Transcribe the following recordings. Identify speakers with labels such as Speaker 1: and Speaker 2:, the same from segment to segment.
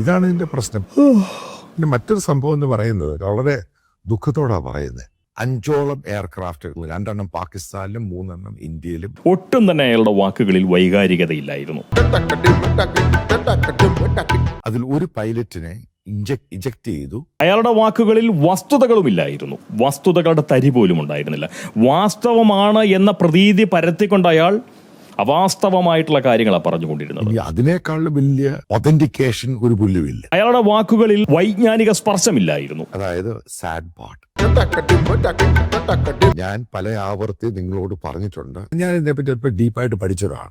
Speaker 1: ഇതാണ് ഇതിന്റെ പ്രശ്നം. പിന്നെ മറ്റൊരു സംഭവം എന്ന് പറയുന്നത് വളരെ ദുഃഖത്തോടാണ് പറയുന്നത്. അഞ്ചോളം എയർക്രാഫ്റ്റുകൾ രണ്ടെണ്ണം പാകിസ്ഥാനിലും മൂന്നെണ്ണം ഇന്ത്യയിലും.
Speaker 2: ഒട്ടും തന്നെ അയാളുടെ വാക്കുകളിൽ വൈകാരികതയില്ലായിരുന്നു.
Speaker 1: അതിൽ ഒരു പൈലറ്റിനെ ഇഞ്ചക്ട് ഇജക്ട് ചെയ്തു.
Speaker 2: അയാളുടെ വാക്കുകളിൽ വസ്തുതകളുമില്ലായിരുന്നു. വസ്തുതകളുടെ തരി പോലും ഉണ്ടായിരുന്നില്ല. വാസ്തവമാണ് എന്ന പ്രതീതി പരത്തിക്കൊണ്ട് അയാൾ അവാസ്തവമായിട്ടുള്ള കാര്യങ്ങളാണ് പറഞ്ഞുകൊണ്ടിരുന്നത്.
Speaker 1: അതിനേക്കാൾ അതിനേക്കാളും വലിയ ഒതന്റിക്കേഷൻ ഒരു പുല്ലുമില്ല.
Speaker 2: അയാളുടെ വാക്കുകളിൽ വൈജ്ഞാനിക സ്പർശമില്ലായിരുന്നു.
Speaker 1: അതായത് സാഡ് പാർട്ട് ഞാൻ പല ആവർത്തി നിങ്ങളോട് പറഞ്ഞിട്ടുണ്ട്. ഞാൻ ഇതിനെപ്പറ്റി അല്പം ഡീപ്പായിട്ട് പഠിച്ചതാണ്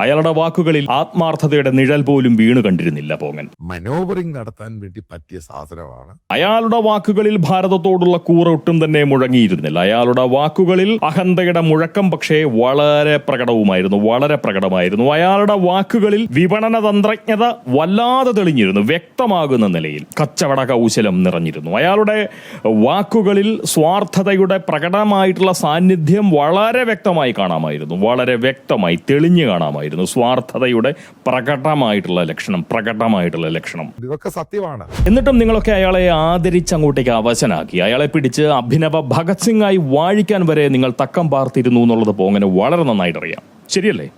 Speaker 2: അയാളുടെ വാക്കുകളിൽ ആത്മാർത്ഥതയുടെ നിഴൽ പോലും വീണു കണ്ടിരുന്നില്ല പോങ്ങൻ.
Speaker 1: മനോവറിംഗ് നടത്താൻ വേണ്ടി പറ്റിയ സാധനമാണ്.
Speaker 2: അയാളുടെ വാക്കുകളിൽ ഭാരതത്തോടുള്ള കൂറ ഒട്ടും തന്നെ മുഴങ്ങിയിരുന്നില്ല. അയാളുടെ വാക്കുകളിൽ അഹന്തയുടെ മുഴക്കം പക്ഷേ വളരെ പ്രകടവുമായിരുന്നു വളരെ പ്രകടമായിരുന്നു. അയാളുടെ വാക്കുകളിൽ വിപണന തന്ത്രജ്ഞത വല്ലാതെ തെളിഞ്ഞിരുന്നു വ്യക്തമാകുന്ന നിലയിൽ കച്ചവട കൗശലം നിറഞ്ഞിരുന്നു. അയാളുടെ വാക്കുകളിൽ സ്വാർത്ഥതയുടെ പ്രകടമായിട്ടുള്ള സാന്നിധ്യം വളരെ വ്യക്തമായി കാണാമായിരുന്നു. വളരെ വ്യക്തമായി തെളിഞ്ഞു കാണാമായിരുന്നു. സ്വാർത്ഥതയുടെ പ്രകടമായിട്ടുള്ള ലക്ഷണം പ്രകടമായിട്ടുള്ള ലക്ഷണം.
Speaker 1: ഇതൊക്കെ സത്യമാണ്.
Speaker 2: എന്നിട്ടും നിങ്ങളൊക്കെ അയാളെ ആദരിച്ച് അങ്ങോട്ടേക്ക് അവശനാക്കി. അയാളെ പിടിച്ച് അഭിനവ ഭഗത് സിംഗ് ആയി വാഴിക്കാൻ വരെ നിങ്ങൾ തക്കം പാർത്തിരുന്നു എന്നുള്ളത് പോങ്ങനെ വളരെ നന്നായിട്ടറിയാം. ശരിയല്ലേ?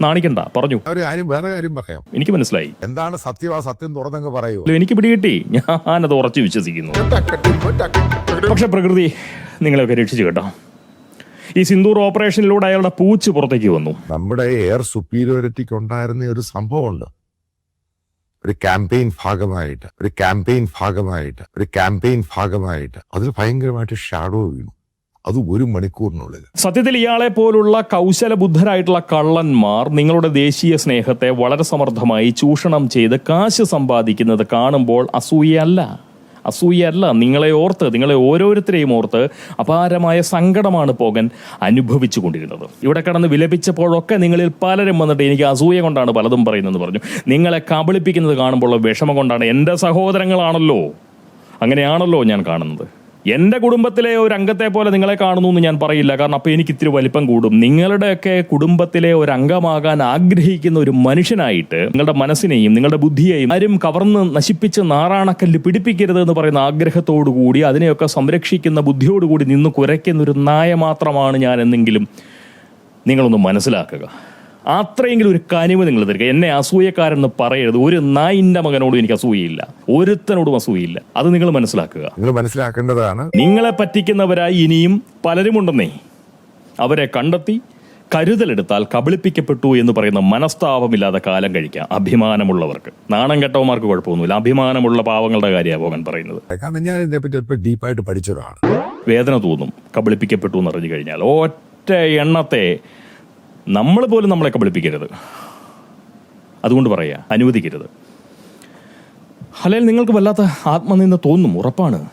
Speaker 2: നാണിക്കണ്ട പറഞ്ഞു.
Speaker 1: ഒരു കാര്യം വേറെ കാര്യം പറയാം.
Speaker 2: എനിക്ക് മനസ്സിലായി.
Speaker 1: എന്താണ് സത്യം? ആ സത്യം തുറന്നങ്ങ് പറയൂ.
Speaker 2: എനിക്ക് പിടികിട്ടി. ഞാനത് ഉറച്ചു വിശ്വസിക്കുന്നു. പക്ഷെ പ്രകൃതി നിങ്ങളെയൊക്കെ രക്ഷിച്ചു കേട്ടോ. ഈ സിന്ദൂർ ഓപ്പറേഷനിലൂടെ അയാളുടെ പൂച്ച് പുറത്തേക്ക് വന്നു.
Speaker 1: നമ്മുടെ എയർ സുപ്പീരിയോറിറ്റിക്ക് ഉണ്ടായിരുന്ന ഒരു സംഭവമുണ്ട്. ഒരു ക്യാമ്പയിൻ ഭാഗമായിട്ട് ഒരു ക്യാമ്പയിൻ ഭാഗമായിട്ട് ഒരു ക്യാമ്പയിൻ ഭാഗമായിട്ട്. അതിൽ ഭയങ്കരമായിട്ട് ഷാഡോ വീണു. അത് ഒരു മണിക്കൂറിനുള്ളിൽ.
Speaker 2: സത്യത്തിൽ ഇയാളെ പോലുള്ള കൗശല കൗശലബുദ്ധരായിട്ടുള്ള കള്ളന്മാർ നിങ്ങളുടെ ദേശീയ സ്നേഹത്തെ വളരെ സമർത്ഥമായി ചൂഷണം ചെയ്ത് കാശ് സമ്പാദിക്കുന്നത് കാണുമ്പോൾ അസൂയല്ല അസൂയല്ല നിങ്ങളെ ഓർത്ത് നിങ്ങളെ ഓരോരുത്തരെയും ഓർത്ത് അപാരമായ സങ്കടമാണ് പോകൻ അനുഭവിച്ചു കൊണ്ടിരുന്നത്. ഇവിടെ കടന്ന് വിലപിച്ചപ്പോഴൊക്കെ നിങ്ങളിൽ പലരും വന്നിട്ട് എനിക്ക് അസൂയ കൊണ്ടാണ് പലതും പറയുന്നതെന്ന് പറഞ്ഞു. നിങ്ങളെ കബളിപ്പിക്കുന്നത് കാണുമ്പോൾ വിഷമം കൊണ്ടാണ് എന്റെ സഹോദരങ്ങളാണല്ലോ. അങ്ങനെയാണല്ലോ ഞാൻ കാണുന്നത്. എന്റെ കുടുംബത്തിലെ ഒരു അംഗത്തെ പോലെ നിങ്ങളെ കാണുന്നു എന്ന് ഞാൻ പറയില്ല. കാരണം അപ്പോൾ എനിക്ക് ഇത്തിരി വലിപ്പം കൂടും. നിങ്ങളുടെയൊക്കെ കുടുംബത്തിലെ ഒരു അംഗമാകാൻ ആഗ്രഹിക്കുന്ന ഒരു മനുഷ്യനായിട്ട് നിങ്ങളുടെ മനസ്സിനെയും നിങ്ങളുടെ ബുദ്ധിയെയും ആരും കവർന്ന് നശിപ്പിച്ച് നാറാണക്കല്ല് പിടിപ്പിക്കരുത് എന്ന് പറയുന്ന ആഗ്രഹത്തോടു കൂടി അതിനെയൊക്കെ സംരക്ഷിക്കുന്ന ബുദ്ധിയോടുകൂടി നിന്ന് കുരയ്ക്കുന്ന ഒരു നായ മാത്രമാണ് ഞാൻ എന്നെങ്കിലും നിങ്ങളൊന്ന് മനസ്സിലാക്കുക. അത്രയെങ്കിലും ഒരു കനിവ് നിങ്ങൾ തരിക. എന്നെ അസൂയക്കാരെന്ന് പറയരുത്. ഒരു നായിന്റെ മകനോടും എനിക്ക് അസൂയയില്ല. ഒരുത്തനോടും അസൂയയില്ല. അത് നിങ്ങൾ മനസ്സിലാക്കുക.
Speaker 1: നിങ്ങൾ മനസ്സിലാക്കേണ്ടതാണ്
Speaker 2: നിങ്ങളെ പറ്റിക്കുന്നവരായി ഇനിയും പലരുമുണ്ടെന്നേ അവരെ കണ്ടെത്തി കരുതലെടുത്താൽ കബളിപ്പിക്കപ്പെട്ടു എന്ന് പറയുന്ന മനസ്താപമില്ലാതെ കാലം കഴിക്കാം. അഭിമാനമുള്ളവർക്ക്. നാണം കെട്ടവന്മാർക്ക് കുഴപ്പമൊന്നുമില്ല. അഭിമാനമുള്ള പാവങ്ങളുടെ കാര്യമാണ് പോകാൻ പറയുന്നത്.
Speaker 1: ഞാൻ ഇതിനെപ്പറ്റി ഡീപ്പായിട്ട് പഠിച്ചതാണ്
Speaker 2: വേദന തോന്നും. കബളിപ്പിക്കപ്പെട്ടു എന്ന് അറിഞ്ഞു കഴിഞ്ഞാൽ. ഒറ്റ എണ്ണത്തെ നമ്മൾ പോലും നമ്മളെ കബളിപ്പിക്കരുത് അതുകൊണ്ട് പറയുക അനുവദിക്കരുത്. അല്ലെങ്കിൽ നിങ്ങൾക്ക് വല്ലാത്ത ആത്മനിന്ദ തോന്നും ഉറപ്പാണ്.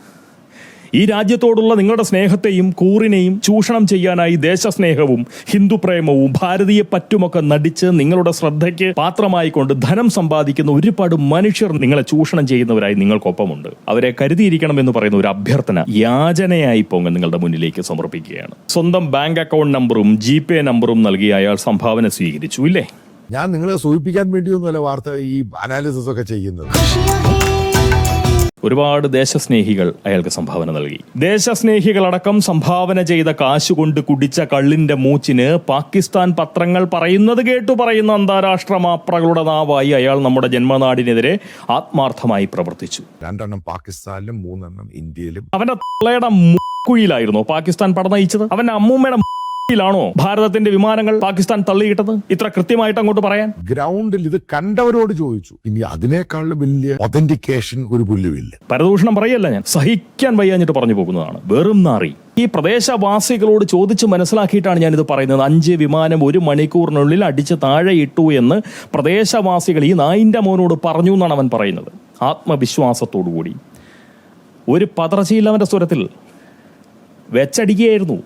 Speaker 2: ഈ രാജ്യത്തോടുള്ള നിങ്ങളുടെ സ്നേഹത്തെയും കൂറിനെയും ചൂഷണം ചെയ്യാനായി ദേശസ്നേഹവും ഹിന്ദുപ്രേമവും ഭാരതീയ പറ്റുമൊക്കെ നടിച്ച് നിങ്ങളുടെ ശ്രദ്ധയ്ക്ക് പാത്രമായി കൊണ്ട് ധനം സമ്പാദിക്കുന്ന ഒരുപാട് മനുഷ്യർ നിങ്ങളെ ചൂഷണം ചെയ്യുന്നവരായി നിങ്ങൾക്കൊപ്പമുണ്ട്. അവരെ കരുതിയിരിക്കണം എന്ന് പറയുന്ന ഒരു അഭ്യർത്ഥന യാചനയായി പൊങ്ങ് നിങ്ങളുടെ മുന്നിലേക്ക് സമർപ്പിക്കുകയാണ്. സ്വന്തം ബാങ്ക് അക്കൗണ്ട് നമ്പറും ജി പേ നമ്പറും നൽകി അയാൾ സംഭാവന സ്വീകരിച്ചു ഇല്ലേ?
Speaker 1: ഞാൻ നിങ്ങളെ സൂചിപ്പിക്കാൻ വേണ്ടിയൊന്നുമല്ല വാർത്ത ഈ അനാലിസിസ് ഒക്കെ ചെയ്യുന്നത്
Speaker 2: ഒരുപാട് ദേശസ്നേഹികൾ അയാൾക്ക് സംഭാവന നൽകി. ദേശസ്നേഹികളടക്കം സംഭാവന ചെയ്ത കാശുകൊണ്ട് കുടിച്ച കള്ളിന്റെ മൂച്ചിന് പാകിസ്ഥാൻ പത്രങ്ങൾ പറയുന്നത് കേട്ടു പറയുന്ന അന്താരാഷ്ട്ര മാപ്രകളുടെ നാവായി അയാൾ നമ്മുടെ ജന്മനാടിനെതിരെ ആത്മാർത്ഥമായി പ്രവർത്തിച്ചു.
Speaker 1: രണ്ടെണ്ണം പാകിസ്ഥാനിലും മൂന്നെണ്ണം ഇന്ത്യയിലും.
Speaker 2: അവന്റെ തള്ളയുടെ കുഴിയിലായിരുന്നോ പാകിസ്ഥാൻ പട നയിച്ചത്. അവന്റെ അമ്മൂമ്മയുടെ ാണോ ഭാരതത്തിന്റെ വിമാനങ്ങൾ പാകിസ്ഥാൻ തള്ളിയിട്ടത്? ഇത്ര കൃത്യമായിട്ട് അങ്ങോട്ട് പറയാൻ?
Speaker 1: ഗ്രൗണ്ടിൽ ഇത് കണ്ടവരോട് ചോദിച്ചു. ഇനി അതിനേക്കാളും വലിയ ഒതന്റിക്കേഷൻ ഒരു പുല്ലുമില്ല.
Speaker 2: പരദൂഷണം പറയല്ല ഞാൻ. സഹിക്കാൻ വയ്യാഞ്ഞിട്ട് പറഞ്ഞു പോകുന്നതാണ്. വെറും നാറി. ഈ പ്രദേശവാസികളോട് ചോദിച്ച് മനസ്സിലാക്കിയിട്ടാണ് ഞാനിത് പറയുന്നത്. അഞ്ച് വിമാനം ഒരു മണിക്കൂറിനുള്ളിൽ അടിച്ച് താഴെ ഇട്ടു എന്ന് പ്രദേശവാസികൾ ഈ നായിന്റെ മോനോട് പറഞ്ഞു എന്നാണ് അവൻ പറയുന്നത്. ആത്മവിശ്വാസത്തോടു കൂടി ഒരു പതർച്ചയില്ല അവന്റെ സ്വരത്തിൽ വെച്ചടിക്കുകയായിരുന്നു.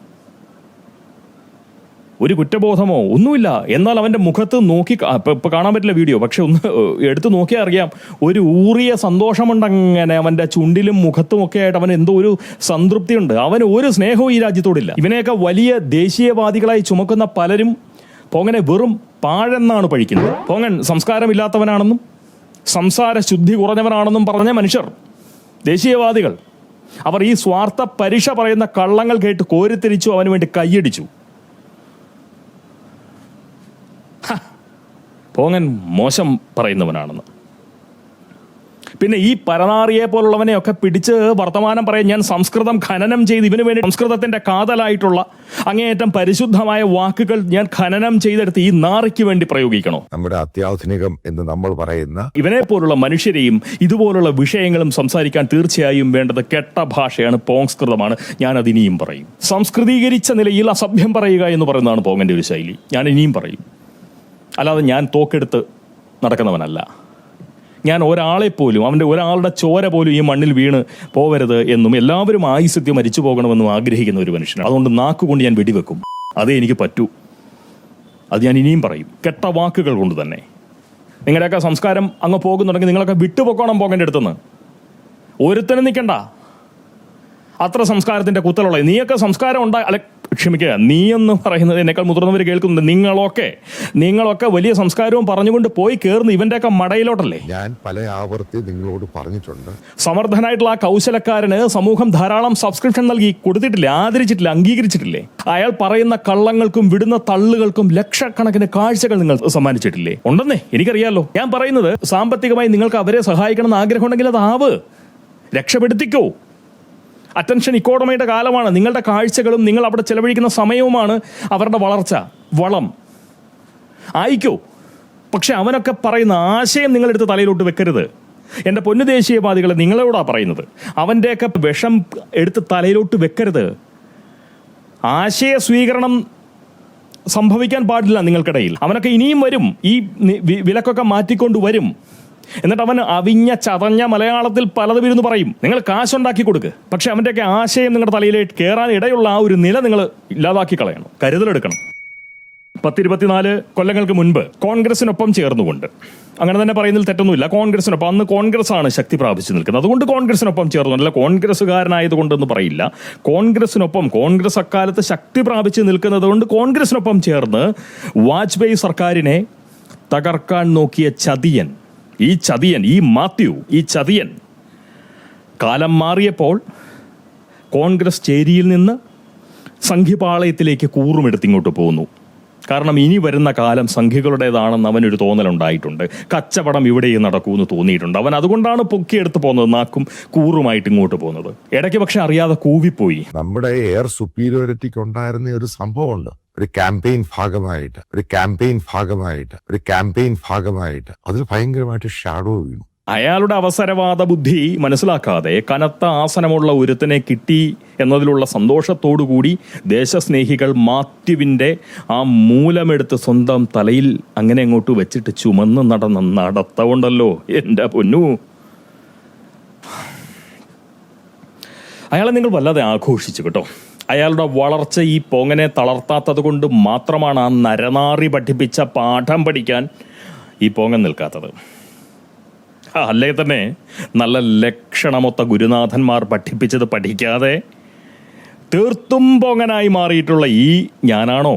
Speaker 2: ഒരു കുറ്റബോധമോ ഒന്നുമില്ല. എന്നാൽ അവന്റെ മുഖത്ത് നോക്കി ഇപ്പൊ കാണാൻ പറ്റില്ല വീഡിയോ. പക്ഷെ ഒന്ന് എടുത്ത് നോക്കിയാൽ അറിയാം. ഒരു ഊറിയ സന്തോഷമുണ്ട് അങ്ങനെ അവന്റെ ചുണ്ടിലും മുഖത്തും ഒക്കെ ആയിട്ട് അവൻ എന്തോ ഒരു സംതൃപ്തിയുണ്ട്. അവന് ഒരു സ്നേഹവും ഈ രാജ്യത്തോടില്ല. ഇവനെയൊക്കെ വലിയ ദേശീയവാദികളായി ചുമക്കുന്ന പലരും പോങ്ങനെ വെറും പാഴെന്നാണ് പഴിക്കുന്നത്. പോങ്ങൻ സംസ്കാരമില്ലാത്തവനാണെന്നും സംസാര ശുദ്ധി കുറഞ്ഞവനാണെന്നും പറഞ്ഞ മനുഷ്യർ ദേശീയവാദികൾ. അവർ ഈ സ്വാർത്ഥ പരീക്ഷ പറയുന്ന കള്ളങ്ങൾ കേട്ട് കോരിത്തിരിച്ചു അവന് വേണ്ടി കൈയടിച്ചു. പോങ്ങൻ മോശം പറയുന്നവനാണെന്ന്. പിന്നെ ഈ പരനാറിയെ പോലുള്ളവനെയൊക്കെ പിടിച്ച് വർത്തമാനം പറയാൻ ഞാൻ സംസ്കൃതം ഖനനം ചെയ്ത് ഇവന് വേണ്ടി സംസ്കൃതത്തിന്റെ കാതലായിട്ടുള്ള അങ്ങേയറ്റം പരിശുദ്ധമായ വാക്കുകൾ ഞാൻ ഖനനം ചെയ്തെടുത്ത് ഈ നാറിക്ക് വേണ്ടി പ്രയോഗിക്കണോ?
Speaker 1: നമ്മുടെ അത്യാധുനികം എന്ന് നമ്മൾ പറയുന്ന
Speaker 2: ഇവനെ പോലുള്ള മനുഷ്യരെയും ഇതുപോലുള്ള വിഷയങ്ങളും സംസാരിക്കാൻ തീർച്ചയായും വേണ്ടത് കെട്ട ഭാഷയാണ് പോങ്സ്കൃതമാണ് ഞാൻ അതിനിയും പറയും. സംസ്കൃതീകരിച്ച നിലയിൽ അസഭ്യം പറയുക എന്ന് പറയുന്നതാണ് പോങ്ങന്റെ ഒരു ശൈലി. ഞാൻ ഇനിയും പറയും. അല്ലാതെ ഞാൻ തോക്കെടുത്ത് നടക്കുന്നവനല്ല. ഞാൻ ഒരാളെ പോലും അവന്റെ ഒരാളുടെ ചോര പോലും ഈ മണ്ണിൽ വീണ് പോവരുത് എന്നും എല്ലാവരും ആയുസത്യം മരിച്ചു പോകണമെന്നും ആഗ്രഹിക്കുന്ന ഒരു മനുഷ്യനാണ്. അതുകൊണ്ട് നാക്കുകൊണ്ട് ഞാൻ വെടിവെക്കും. അതേ എനിക്ക് പറ്റൂ. അത് ഞാൻ ഇനിയും പറയും. കെട്ട വാക്കുകൾ കൊണ്ട് തന്നെ. നിങ്ങളുടെയൊക്കെ സംസ്കാരം അങ്ങ് പോകുന്നുണ്ടെങ്കിൽ നിങ്ങളൊക്കെ വിട്ടുപൊക്കോണം പോകേണ്ട അടുത്തുനിന്ന് ഒരുത്തനും നിൽക്കണ്ട. അത്ര സംസ്കാരത്തിന്റെ കുത്തലുള്ള. നീയൊക്കെ സംസ്കാരം ഉണ്ടാ അല്ല ക്ഷമിക്കുക. നീ എന്ന് പറയുന്നത് എന്നേക്കാൾ മുതിർന്നവർ കേൾക്കുന്നുണ്ട്. നിങ്ങളൊക്കെ നിങ്ങളൊക്കെ വലിയ സംസ്കാരവും പറഞ്ഞുകൊണ്ട് പോയി കയറുന്നു ഇവന്റെയൊക്കെ മടയിലോട്ടല്ലേ?
Speaker 1: ഞാൻ പല ആവർത്തി നിങ്ങളോട് പറഞ്ഞിട്ടുണ്ട്.
Speaker 2: സമർത്ഥനായിട്ടുള്ള ആ കൗശലക്കാരന് സമൂഹം ധാരാളം സബ്സ്ക്രിപ്ഷൻ നൽകി കൊടുത്തിട്ടില്ല? ആദരിച്ചിട്ടില്ല? അംഗീകരിച്ചിട്ടില്ലേ? അയാൾ പറയുന്ന കള്ളങ്ങൾക്കും വിടുന്ന തള്ളുകൾക്കും ലക്ഷക്കണക്കിന് കാഴ്ചകൾ നിങ്ങൾ സമ്മാനിച്ചിട്ടില്ലേ? ഉണ്ടെന്നേ എനിക്കറിയാലോ. ഞാൻ പറയുന്നത് സാമ്പത്തികമായി നിങ്ങൾക്ക് അവരെ സഹായിക്കണം എന്ന് ആഗ്രഹമുണ്ടെങ്കിൽ അത് ആവ്. രക്ഷപ്പെടുത്തിക്കോ. അറ്റൻഷൻ ഇക്കോണമിയുടെ കാലമാണ്. നിങ്ങളുടെ കാഴ്ചകളും നിങ്ങൾ അവിടെ ചെലവഴിക്കുന്ന സമയവുമാണ് അവരുടെ വളർച്ച വളം. ആയിക്കോ? പക്ഷെ അവനൊക്കെ പറയുന്ന ആശയം നിങ്ങളെടുത്ത് തലയിലോട്ട് വെക്കരുത്. എന്റെ പൊന്നു ദേശീയവാദികളെ നിങ്ങളോടാ പറയുന്നത്. അവന്റെയൊക്കെ വിഷം എടുത്ത് തലയിലോട്ട് വെക്കരുത്. ആശയ സ്വീകരണം സംഭവിക്കാൻ പാടില്ല നിങ്ങൾക്കിടയിൽ. അവനൊക്കെ ഇനിയും വരും. ഈ വിലക്കൊക്കെ മാറ്റിക്കൊണ്ട് വരും. എന്നിട്ട് അവൻ അവിഞ്ഞ ചതഞ്ഞ മലയാളത്തിൽ പലതും ഇരുന്ന് പറയും. നിങ്ങൾ കാശുണ്ടാക്കി കൊടുക്ക്. പക്ഷെ അവന്റെയൊക്കെ ആശയം നിങ്ങളുടെ തലയിലേക്ക് കയറാൻ ഇടയുള്ള ആ ഒരു നില നിങ്ങൾ ഇല്ലാതാക്കി കളയണം. കരുതലെടുക്കണം. പത്തിരുപത്തിനാല് കൊല്ലങ്ങൾക്ക് മുൻപ് കോൺഗ്രസിനൊപ്പം ചേർന്നുകൊണ്ട്. അങ്ങനെ തന്നെ പറയുന്നതിൽ തെറ്റൊന്നുമില്ല. കോൺഗ്രസിനൊപ്പം അന്ന് കോൺഗ്രസ് ആണ് ശക്തി പ്രാപിച്ചു നിൽക്കുന്നത്. അതുകൊണ്ട് കോൺഗ്രസിനൊപ്പം ചേർന്നുകൊണ്ടല്ല കോൺഗ്രസ്സുകാരനായതുകൊണ്ടെന്ന് പറയില്ല. കോൺഗ്രസിനൊപ്പം കോൺഗ്രസ് അക്കാലത്ത് ശക്തി പ്രാപിച്ചു നിൽക്കുന്നത് കൊണ്ട് കോൺഗ്രസിനൊപ്പം ചേർന്ന് വാജ്പേയി സർക്കാരിനെ തകർക്കാൻ നോക്കിയ ചതിയൻ ഈ ചതിയൻ ഈ മാത്യു ഈ ചതിയൻ. കാലം മാറിയപ്പോൾ കോൺഗ്രസ് ചേരിയിൽ നിന്ന് സംഘിപാളയത്തിലേക്ക് കൂറുമെടുത്തിങ്ങോട്ട് പോകുന്നു കാരണം ഇനി വരുന്ന കാലം സംഘികളുടേതാണെന്ന് അവനൊരു തോന്നലുണ്ടായിട്ടുണ്ട്. കച്ചവടം ഇവിടെയും നടക്കുമെന്ന് തോന്നിയിട്ടുണ്ട്. അവൻ അതുകൊണ്ടാണ് പൊക്കിയെടുത്ത് പോകുന്നത് നാക്കും കൂറുമായിട്ട് ഇങ്ങോട്ട് പോകുന്നത്. ഇടയ്ക്ക് പക്ഷെ അറിയാതെ കൂവിപ്പോയി.
Speaker 1: നമ്മുടെ എയർ സുപ്പീരിയോറിറ്റിക്ക് ഉണ്ടായിരുന്ന ഒരു സംഭവമുണ്ട്. ഒരു ക്യാമ്പയിൻ ഭാഗമായിട്ട് ഒരു ക്യാമ്പയിൻ ഭാഗമായിട്ട് ഒരു ക്യാമ്പയിൻ ഭാഗമായിട്ട് അതിൽ ഭയങ്കരമായിട്ട് ഷാഡോ വീണു.
Speaker 2: അയാളുടെ അവസരവാദ ബുദ്ധി മനസ്സിലാക്കാതെ കനത്ത ആസനമുള്ള ഒരുത്തനെ കിട്ടി എന്നതിലുള്ള സന്തോഷത്തോടുകൂടി ദേശസ്നേഹികൾ മാത്യുവിന്റെ ആ മൂലമെടുത്ത് സ്വന്തം തലയിൽ അങ്ങനെ അങ്ങോട്ട് വെച്ചിട്ട് ചുമന്ന് നടന്ന നടത്തമുണ്ടല്ലോ എന്റെ പൊന്നു. അയാളെ നിങ്ങൾ വല്ലാതെ ആഘോഷിച്ചു കേട്ടോ. അയാളുടെ വളർച്ച ഈ പൊങ്ങനെ തളർത്താത്തത് കൊണ്ട് മാത്രമാണ് ആ നരനാറി പഠിപ്പിച്ച പാഠം പഠിക്കാൻ ഈ പൊങ്ങൻ നിൽക്കാത്തത്. അല്ലേ തന്നെ നല്ല ലക്ഷണമൊത്ത ഗുരുനാഥന്മാർ പഠിപ്പിച്ചത് പഠിക്കാതെ തീർത്തും പൊങ്ങനായി മാറിയിട്ടുള്ള ഈ ഞാനാണോ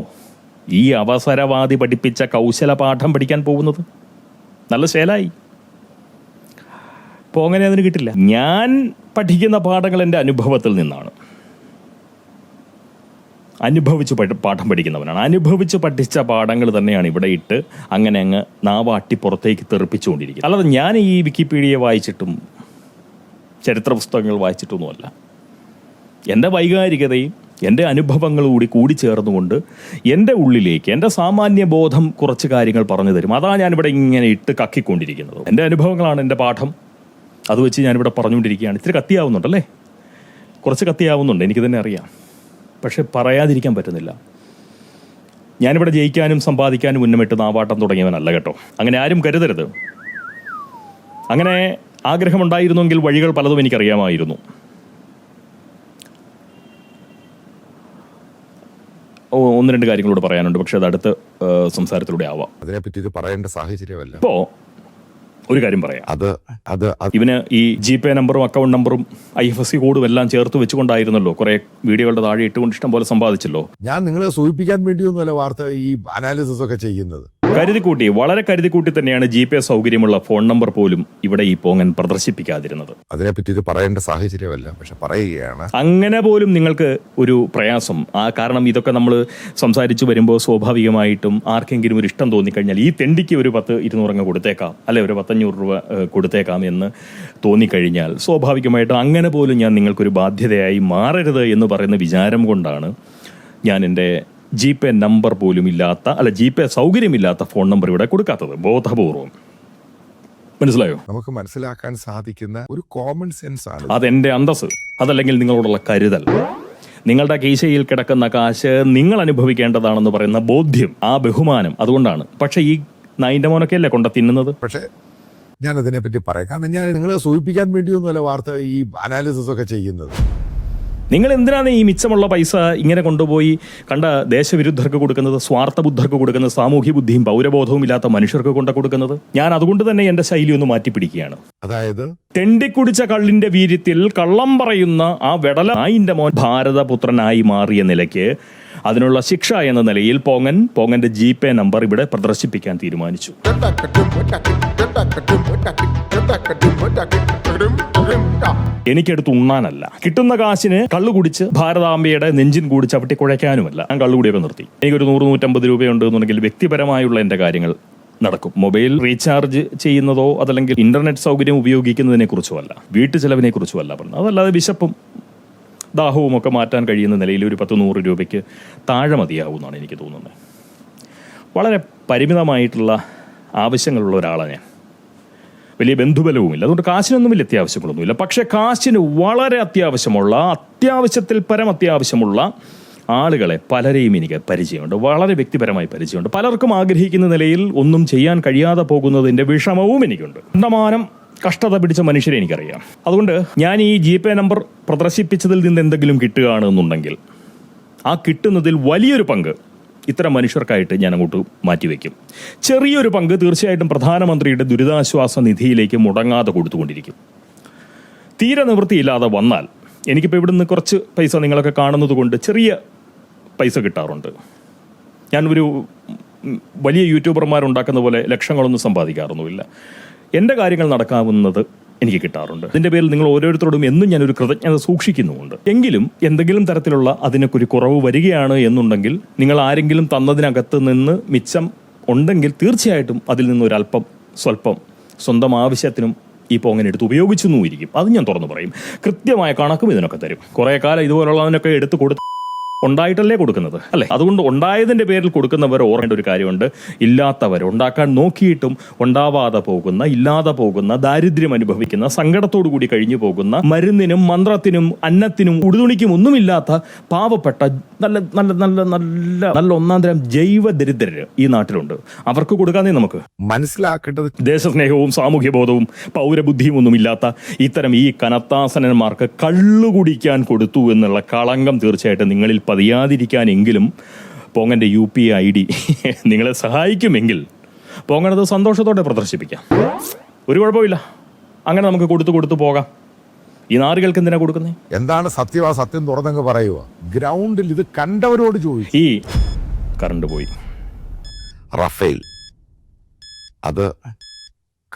Speaker 2: ഈ അവസരവാദി പഠിപ്പിച്ച കൗശല പാഠം പഠിക്കാൻ പോകുന്നത്? നല്ല ശേലായി. പോങ്ങനെ അതിന് കിട്ടില്ല. ഞാൻ പഠിക്കുന്ന പാഠങ്ങൾ എന്റെ അനുഭവത്തിൽ നിന്നാണ്. അനുഭവിച്ച് പഠി- പാഠം പഠിക്കുന്നവനാണ്. അനുഭവിച്ച് പഠിച്ച പാഠങ്ങൾ തന്നെയാണ് ഇവിടെ ഇട്ട് അങ്ങനെ അങ്ങ് നാവാട്ടി പുറത്തേക്ക് തെറിപ്പിച്ചുകൊണ്ടിരിക്കുന്നത്. അല്ലാതെ ഞാൻ ഈ വിക്കിപീഡിയ വായിച്ചിട്ടും ചരിത്ര പുസ്തകങ്ങൾ വായിച്ചിട്ടൊന്നുമല്ല. എന്റെ വൈകാരികതയും എന്റെ അനുഭവങ്ങൾ കൂടി കൂടിച്ചേർന്നുകൊണ്ട് എന്റെ ഉള്ളിലേക്ക് എന്റെ സാമാന്യ ബോധം കുറച്ച് കാര്യങ്ങൾ പറഞ്ഞു തരും. അതാണ് ഞാനിവിടെ ഇങ്ങനെ ഇട്ട് കക്കിക്കൊണ്ടിരിക്കുന്നത്. എന്റെ അനുഭവങ്ങളാണ് എന്റെ പാഠം. അത് വെച്ച് ഞാനിവിടെ പറഞ്ഞുകൊണ്ടിരിക്കുകയാണ്. ഇത്തിരി കത്തിയാവുന്നുണ്ടല്ലേ? കുറച്ച് കത്തിയാവുന്നുണ്ട്. എനിക്ക് തന്നെ അറിയാം. പക്ഷെ പറയാതിരിക്കാൻ പറ്റുന്നില്ല. ഞാനിവിടെ ജയിക്കാനും സമ്പാദിക്കാനും ഉന്നമിട്ട് നാവാട്ടം തുടങ്ങിയവനല്ല കേട്ടോ. അങ്ങനെ ആരും കരുതരുത്. അങ്ങനെ ആഗ്രഹമുണ്ടായിരുന്നെങ്കിൽ വഴികൾ പലതും എനിക്കറിയാമായിരുന്നു. ഓ ഒന്ന് രണ്ട് കാര്യങ്ങളോട് പറയാനുണ്ട്. പക്ഷെ അത് അടുത്ത സംസാരത്തിലൂടെ ആവാം.
Speaker 1: അതിനെപ്പറ്റി ഇത് പറയേണ്ട സാഹചര്യമല്ല.
Speaker 2: ഇപ്പോ ഒരു കാര്യം പറയാം.
Speaker 1: അത് അത്
Speaker 2: ഇവന് ഈ ജി പേ നമ്പറും അക്കൗണ്ട് നമ്പറും ഐ എഫ് എസ് സി കോഡും എല്ലാം ചേർത്ത് വെച്ചുകൊണ്ടായിരുന്നല്ലോ കുറെ വീഡിയോകളുടെ താഴെ ഇട്ടുകൊണ്ട് ഇഷ്ടം പോലെ സമ്പാദിച്ചല്ലോ.
Speaker 1: ഞാൻ നിങ്ങളെ സൂചിപ്പിക്കാൻ വേണ്ടിയൊന്നുമല്ല വാർത്ത ഈ അനാലിസിസ് ഒക്കെ ചെയ്യുന്നത്.
Speaker 2: കരുതിക്കൂട്ടി. വളരെ കരുതിക്കൂട്ടി തന്നെയാണ് ജി പേ സൗകര്യമുള്ള ഫോൺ നമ്പർ പോലും ഇവിടെ ഈ പോങ്ങൻ പ്രദർശിപ്പിക്കാതിരുന്നത്.
Speaker 1: അതിനെപ്പറ്റി ഇത് പറയേണ്ട സാഹചര്യമല്ല പക്ഷെ പറയുകയാണ്.
Speaker 2: അങ്ങനെ പോലും നിങ്ങൾക്ക് ഒരു പ്രയാസം. ആ കാരണം ഇതൊക്കെ നമ്മൾ സംസാരിച്ചു വരുമ്പോൾ സ്വാഭാവികമായിട്ടും ആർക്കെങ്കിലും ഒരു ഇഷ്ടം തോന്നിക്കഴിഞ്ഞാൽ ഈ തെണ്ടിക്ക് ഒരു പത്ത് ഇരുന്നൂറങ്ങ് കൊടുത്തേക്കാം അല്ലെ ഒരു പത്തഞ്ഞൂറ് രൂപ കൊടുത്തേക്കാം എന്ന് തോന്നിക്കഴിഞ്ഞാൽ സ്വാഭാവികമായിട്ടും അങ്ങനെ പോലും ഞാൻ നിങ്ങൾക്കൊരു ബാധ്യതയായി മാറരുത് എന്ന് പറയുന്ന വിചാരം കൊണ്ടാണ് ഞാൻ എന്റെ ജി പേ നമ്പർ പോലും ഇല്ലാത്ത അല്ല ജി പേ സൗകര്യമില്ലാത്ത ഫോൺ നമ്പർ ഇവിടെ കൊടുക്കാത്തത്. ബോധപൂർവം. മനസ്സിലായോ?
Speaker 1: നമുക്ക് മനസ്സിലാക്കാൻ സാധിക്കുന്ന ഒരു കോമൺ സെൻസ് ആണ്.
Speaker 2: അതെന്റെ അന്തസ് അതല്ലെങ്കിൽ നിങ്ങളോടുള്ള കരുതൽ. നിങ്ങളുടെ കീശയിൽ കിടക്കുന്ന കാശ് നിങ്ങൾ അനുഭവിക്കേണ്ടതാണെന്ന് പറയുന്ന ബോധ്യം ആ ബഹുമാനം അതുകൊണ്ടാണ്. പക്ഷെ ഈ നൈന്റെ മോനൊക്കെ അല്ലേ കൊണ്ട തിന്നുന്നത്?
Speaker 1: പക്ഷേ ഞാൻ അതിനെ പറ്റി പറയാം. കാരണം ഞാൻ നിങ്ങളെ സൂചിപ്പിക്കാൻ വേണ്ടിയൊന്നുമല്ല വാർത്ത ഈ അനാലിസിസ് ഒക്കെ ചെയ്യുന്നത്.
Speaker 2: നിങ്ങൾ എന്തിനാണ് ഈ മിച്ചമുള്ള പൈസ ഇങ്ങനെ കൊണ്ടുപോയി കണ്ട ദേശവിരുദ്ധർക്ക് കൊടുക്കുന്നത് സ്വാർത്ഥ ബുദ്ധർക്ക് കൊടുക്കുന്നത് സാമൂഹ്യ ബുദ്ധിയും പൗരബോധവും ഇല്ലാത്ത മനുഷ്യർക്ക് കൊണ്ട് കൊടുക്കുന്നത് ഞാൻ അതുകൊണ്ട് തന്നെ എന്റെ ശൈലി ഒന്ന് മാറ്റിപ്പിടിക്കുകയാണ്
Speaker 1: അതായത്
Speaker 2: തെണ്ടിക്കുടിച്ച കള്ളിന്റെ വീര്യത്തിൽ കള്ളം പറയുന്ന ആ വെടല ആയിന്റെ മോൻ ഭാരതപുത്രനായി മാറിയ നിലയ്ക്ക് അതിനുള്ള ശിക്ഷ എന്ന നിലയിൽ പോങ്ങൻ പോങ്ങന്റെ ജി പേ നമ്പർ ഇവിടെ പ്രദർശിപ്പിക്കാൻ തീരുമാനിച്ചു എനിക്കെടുത്ത് ഉണ്ണാനല്ല. കിട്ടുന്ന കാശിന് കള്ളു കുടിച്ച് ഭാരതാംബയുടെ നെഞ്ചിൻ കൂടി ചവിട്ടി കുഴയ്ക്കാനുമല്ല. ഞാൻ കള്ളുകൂടിയൊക്കെ നിർത്തി. എനിക്കൊരു നൂറ് നൂറ്റമ്പത് രൂപയുണ്ട് എന്നുണ്ടെങ്കിൽ വ്യക്തിപരമായുള്ള എന്റെ കാര്യങ്ങൾ നടക്കും. മൊബൈൽ റീചാർജ് ചെയ്യുന്നതോ അതല്ലെങ്കിൽ ഇന്റർനെറ്റ് സൗകര്യം ഉപയോഗിക്കുന്നതിനെ കുറിച്ചോ അല്ല വീട്ടു ചെലവിനെ കുറിച്ചോ അല്ല പറഞ്ഞു അതല്ലാതെ വിശപ്പും ദാഹവും ഒക്കെ മാറ്റാൻ കഴിയുന്ന നിലയിൽ ഒരു പത്ത് നൂറ് രൂപയ്ക്ക് താഴെ മതിയാവുമെന്നാണ് എനിക്ക് തോന്നുന്നത്. വളരെ പരിമിതമായിട്ടുള്ള ആവശ്യങ്ങളുള്ള ഒരാളാണ് ഞാൻ. വലിയ ബന്ധുബലവുമില്ല. അതുകൊണ്ട് കാശിനൊന്നും വലിയ അത്യാവശ്യങ്ങളൊന്നുമില്ല. പക്ഷേ കാശിന് വളരെ അത്യാവശ്യമുള്ള അത്യാവശ്യത്തിൽ പരം അത്യാവശ്യമുള്ള ആളുകളെ പലരെയും എനിക്ക് പരിചയമുണ്ട്. വളരെ വ്യക്തിപരമായി പരിചയമുണ്ട്. പലർക്കും ആഗ്രഹിക്കുന്ന നിലയിൽ ഒന്നും ചെയ്യാൻ കഴിയാതെ പോകുന്നതിന്റെ വിഷമവും എനിക്കുണ്ട്. കണ്ടമാനം കഷ്ടത പിടിച്ച മനുഷ്യരെ എനിക്കറിയാം. അതുകൊണ്ട് ഞാൻ ഈ ജി പേ നമ്പർ പ്രദർശിപ്പിച്ചതിൽ നിന്ന് എന്തെങ്കിലും കിട്ടുകയാണെന്നുണ്ടെങ്കിൽ ആ കിട്ടുന്നതിൽ വലിയൊരു പങ്ക് ഇത്തരം മനുഷ്യർക്കായിട്ട് ഞാൻ അങ്ങോട്ട് മാറ്റിവെക്കും. ചെറിയൊരു പങ്ക് തീർച്ചയായിട്ടും പ്രധാനമന്ത്രിയുടെ ദുരിതാശ്വാസ നിധിയിലേക്ക് മുടങ്ങാതെ കൊടുത്തുകൊണ്ടിരിക്കും. തീരെ നിവൃത്തിയില്ലാതെ വന്നാൽ എനിക്കിപ്പോൾ ഇവിടുന്ന് കുറച്ച് പൈസ നിങ്ങളൊക്കെ കാണുന്നത് കൊണ്ട് ചെറിയ പൈസ കിട്ടാറുണ്ട്. ഞാൻ ഒരു വലിയ യൂട്യൂബർമാരുണ്ടാക്കുന്ന പോലെ ലക്ഷങ്ങളൊന്നും സമ്പാദിക്കാറൊന്നുമില്ല. എന്റെ കാര്യങ്ങൾ നടക്കാവുന്നത് എനിക്ക് കിട്ടാറുണ്ട്. ഇതിന്റെ പേരിൽ നിങ്ങൾ ഓരോരുത്തരോടും എന്നും ഞാൻ ഒരു കൃതജ്ഞത സൂക്ഷിക്കുന്നുണ്ട് എങ്കിലും എന്തെങ്കിലും തരത്തിലുള്ള അതിനൊക്കെ ഒരു കുറവ് വരികയാണ് എന്നുണ്ടെങ്കിൽ നിങ്ങൾ ആരെങ്കിലും തന്നതിനകത്ത് നിന്ന് മിച്ചം ഉണ്ടെങ്കിൽ തീർച്ചയായിട്ടും അതിൽ നിന്ന് ഒരല്പം സ്വല്പം സ്വന്തം ആവശ്യത്തിനും ഇപ്പോൾ അങ്ങനെ എടുത്ത് ഉപയോഗിച്ചു ഇരിക്കും അത് ഞാൻ തുറന്നു പറയും. കൃത്യമായ കണക്കും ഇതിനൊക്കെ തരും. കുറേ കാലം ഇതുപോലുള്ളതിനൊക്കെ എടുത്ത് കൊടുത്ത് ഉണ്ടായിട്ടല്ലേ കൊടുക്കുന്നത് അല്ലേ? അതുകൊണ്ട് ഉണ്ടായതിന്റെ പേരിൽ കൊടുക്കുന്നവർ ഓർമ്മേണ്ട ഒരു കാര്യമുണ്ട്. ഇല്ലാത്തവർ ഉണ്ടാക്കാൻ നോക്കിയിട്ടും ഉണ്ടാവാതെ പോകുന്ന ഇല്ലാതെ പോകുന്ന ദാരിദ്ര്യം അനുഭവിക്കുന്ന സങ്കടത്തോടു കൂടി കഴിഞ്ഞു പോകുന്ന മരുന്നിനും മന്ത്രത്തിനും അന്നത്തിനും ഉടുതുണിക്കും ഒന്നുമില്ലാത്ത പാവപ്പെട്ട നല്ല നല്ല നല്ല നല്ല നല്ല ഒന്നാം തരം ജൈവ ദരിദ്രര് ഈ നാട്ടിലുണ്ട്. അവർക്ക് കൊടുക്കാന്നേ നമുക്ക്.
Speaker 1: മനസ്സിലാക്കേണ്ടത്
Speaker 2: ദേശസ്നേഹവും സാമൂഹ്യ ബോധവും പൗരബുദ്ധിയും ഒന്നുമില്ലാത്ത ഇത്തരം ഈ കനത്താസനന്മാർക്ക് കള്ളുകുടിക്കാൻ കൊടുത്തു എന്നുള്ള കളങ്കം തീർച്ചയായിട്ടും നിങ്ങളിൽ പതിയാതിരിക്കാനെങ്കിലും പോങ്ങന്റെ യു പി ഐ ഡി നിങ്ങളെ സഹായിക്കുമെങ്കിൽ പോങ്ങണത് സന്തോഷത്തോടെ പ്രദർശിപ്പിക്കാം. ഒരു കുഴപ്പമില്ല. അങ്ങനെ നമുക്ക് കൊടുത്തു കൊടുത്തു പോകാം. ഈ നാറുകൾക്ക് എന്തിനാ കൊടുക്കുന്നത്
Speaker 1: എന്താണ് സത്യവാ സത്യം തുറന്നങ്ങ് പറയുക ഗ്രൗണ്ടിൽ ഇത് കണ്ടവരോട് ചോദിച്ചു.
Speaker 2: ഈ കറണ്ട് പോയി.
Speaker 1: റഫേൽ അത്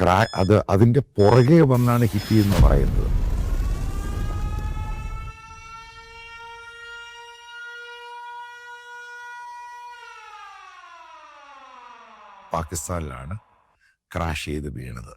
Speaker 1: ക്രാ- അത് അതിന്റെ പുറകെ വന്നാണ് ഹിറ്റ് എന്ന് പറയുന്നത്. പാകിസ്ഥാനിലാണ് ക്രാഷ് ചെയ്ത് വീണത്